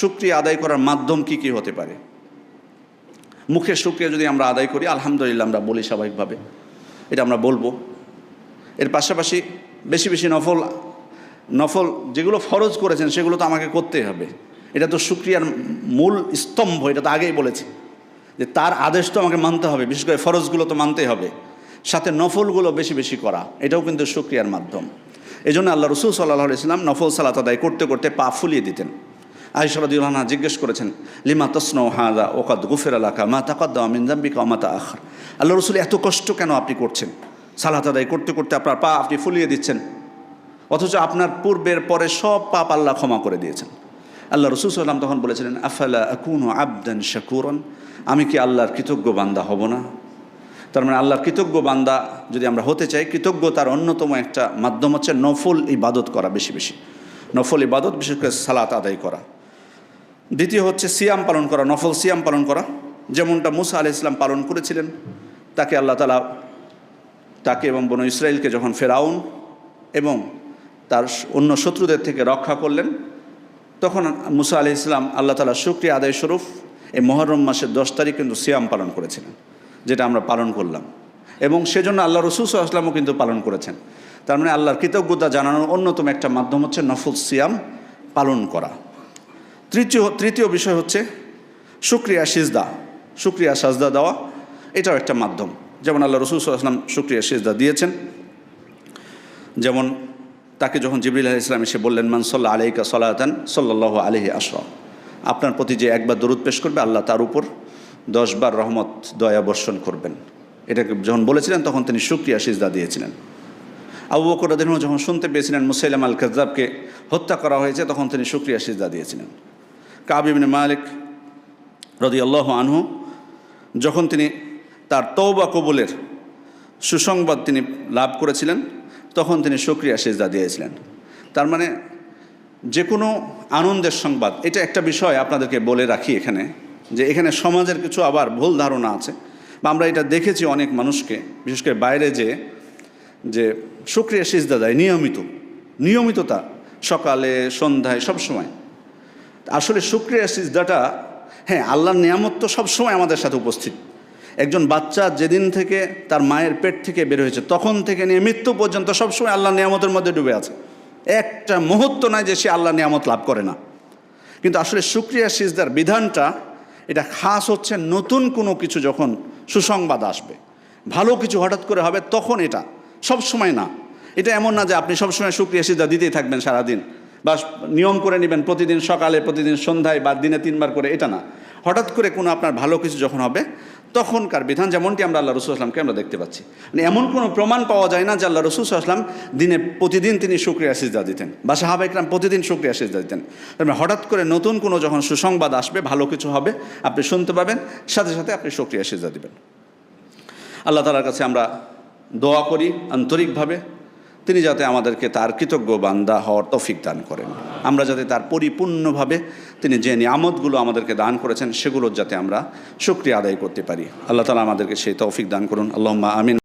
শুক্রিয়া আদায় করার মাধ্যম কি কি হতে পারে? মুখের শুক্রিয়া যদি আমরা আদায় করি, আলহামদুলিল্লাহ আমরা বলি স্বাভাবিকভাবে। এটা আমরা বলব। এর পাশাপাশি বেশি বেশি নফল নফল যেগুলো ফরজ করেছেন সেগুলো তো আমাকে করতেই হবে। এটা তো শুক্রিয়ার মূল স্তম্ভ, এটা তো আগেই বলেছি। যে তার আদেশ তো আমাকে মানতে হবে, বিশেষ করে ফরজগুলো তো মানতেই হবে। সাথে নফলগুলো বেশি বেশি করা, এটাও কিন্তু শুক্রিয়ার মাধ্যম। এই জন্য আল্লাহ রসুল সাল্লাহ ইসলাম নফল সালাত আদায় করতে করতে পা ফুলিয়ে দিতেন। আইসরাদিউল্লাহা জিজ্ঞেস করেছেন, লিমা তসনৌ হাদা ওকাদ গুফের আলাকা মা তাকাদ্দা মিনজাম্বিকা অমাতা আখার আল্লাহ রসুল, এত কষ্ট কেন আপনি করছেন? সালাত আদায় করতে করতে আপনার পা আপনি ফুলিয়ে দিচ্ছেন। অথচ আপনার পূর্বের পরে সব পাপ আল্লাহ ক্ষমা করে দিয়েছেন। আল্লাহ রসুল সাল্লাম তখন বলেছিলেন, আফালা আকুন আবদান শাকুরন? আমি কি আল্লাহর কৃতজ্ঞ বান্দা হব না? তার মানে আল্লাহর কৃতজ্ঞ বান্দা যদি আমরা হতে চাই কৃতজ্ঞতার অন্যতম একটা মাধ্যম হচ্ছে নফল ইবাদত করা বেশি বেশি। নফল ইবাদত, বিশেষ করে সালাত আদায় করা। দ্বিতীয় হচ্ছে সিয়াম পালন করা, নফল সিয়াম পালন করা। যেমনটা মুসা আলি ইসলাম পালন করেছিলেন, তাকে আল্লাহ তালা তাকে এবং বনু ইসরায়েলকে যখন ফেরাউন এবং তার অন্য শত্রুদের থেকে রক্ষা করলেন, তখন মুসা আলি ইসলাম আল্লাহ তালা শুক্রিয়া আদায় স্বরূপ এই মহরম মাসের দশ তারিখ কিন্তু সিয়াম পালন করেছিলেন, যেটা আমরা পালন করলাম। এবং সেজন্য আল্লাহ রসুল আসলামও কিন্তু পালন করেছেন। তার মানে আল্লাহর কৃতজ্ঞতা জানানোর অন্যতম একটা মাধ্যম হচ্ছে নফল সিয়াম পালন করা। তৃতীয় তৃতীয় বিষয় হচ্ছে শুক্রিয়া সিজদা, শুক্রিয়া সাজদা দেওয়া। এটাও একটা মাধ্যম। যেমন আল্লাহ রসুল আসলাম শুক্রিয়া সিজদা দিয়েছেন। যেমন তাকে যখন জিবরিল আলাহ ইসলাম এসে বললেন মানসল্লা আলাইকা সলাতান সাল্লাহ আলহি আশরাফ আপনার প্রতি যে একবার দরুদ পেশ করবে, আল্লাহ তার উপর দশবার রহমত, দয়া বর্ষণ করবেন। এটাকে যখন বলেছিলেন, তখন তিনি শুক্রিয়া সিজদা দিয়েছিলেন। আবু বকর যখন শুনতে পেয়েছিলেন, মুসাইলাম আল কাজাবকে হত্যা করা হয়েছে, তখন তিনি শুক্রিয়া সিজদা দিয়েছিলেন। কাবিবিন মালিক রদি আল্লাহ আনহু, যখন তিনি তার তৌবা কবুলের সুসংবাদ তিনি লাভ করেছিলেন, তখন তিনি শুক্রিয়া সেজদা দিয়েছিলেন। তার মানে যে কোনো আনন্দের সংবাদ, এটা একটা বিষয় আপনাদেরকে বলে রাখি এখানে, যে এখানে সমাজের কিছু আবার ভুল ধারণা আছে, বা আমরা এটা দেখেছি অনেক মানুষকে, বিশেষ করে বাইরে যে যে শুক্রিয়া সিজদা দেয় নিয়মিত, নিয়মিততা, সকালে, সন্ধ্যায় সব সময় আসলে শুক্রিয়া, সিজদাটা হ্যাঁ আল্লাহর নিয়ামত তো সবসময় আমাদের সাথে উপস্থিত। একজন বাচ্চা যেদিন থেকে তার মায়ের পেট থেকে বের হয়েছে, তখন থেকে নিয়ে মৃত্যু পর্যন্ত সবসময় আল্লাহ নিয়ামতের মধ্যে ডুবে আছে। একটা মুহূর্ত নয় যে সে আল্লাহ নিয়ামত লাভ করে না। কিন্তু আসলে শুক্রিয়া, সিজদার বিধানটা, এটা খাস হচ্ছে নতুন কোনো কিছু যখন সুসংবাদ আসবে, ভালো কিছু হঠাৎ করে হবে, তখন এটা সব সময় না। এটা এমন না যে আপনি সবসময় শুক্রিয়া, সিজদা দিতেই থাকবেন সারাদিন। বা নিয়ম করে নেবেন প্রতিদিন সকালে, প্রতিদিন সন্ধ্যায় বা দিনে তিনবার করে, এটা না। হঠাৎ করে কোনো আপনার ভালো কিছু যখন হবে, তখনকার বিধান যেমনটি আমরা আল্লাহ রসুল আসলামকে আমরা দেখতে পাচ্ছি। মানে এমন কোনো প্রমাণ পাওয়া যায় না যে আল্লাহ রসুল আসলাম দিনে প্রতিদিন তিনি শুক্রিয়া সিজদা দিতেন বা সাহাবাইকরাম প্রতিদিন শুক্রিয়া সিজদা দিতেন। তার মানে হঠাৎ করে নতুন কোনো যখন সুসংবাদ আসবে, ভালো কিছু হবে, আপনি শুনতে পাবেন, সাথে সাথে আপনি শুক্রিয়া সিজদা দিবেন। আল্লাহ তালার কাছে আমরা দোয়া করি আন্তরিকভাবে। তিনি যাতে আমাদেরকে তার কৃতজ্ঞ বান্দা হওয়ার তফিক দান করেন। আমরা যাতে তার পরিপূর্ণভাবে তিনি যে নিয়ামতগুলো আমাদেরকে দান করেছেন সেগুলোর যাতে আমরা শুক্রিয়া আদায় করতে পারি। আল্লাহ তালা আমাদেরকে সেই তৌফিক দান করুন। আল্লাহ আমিন।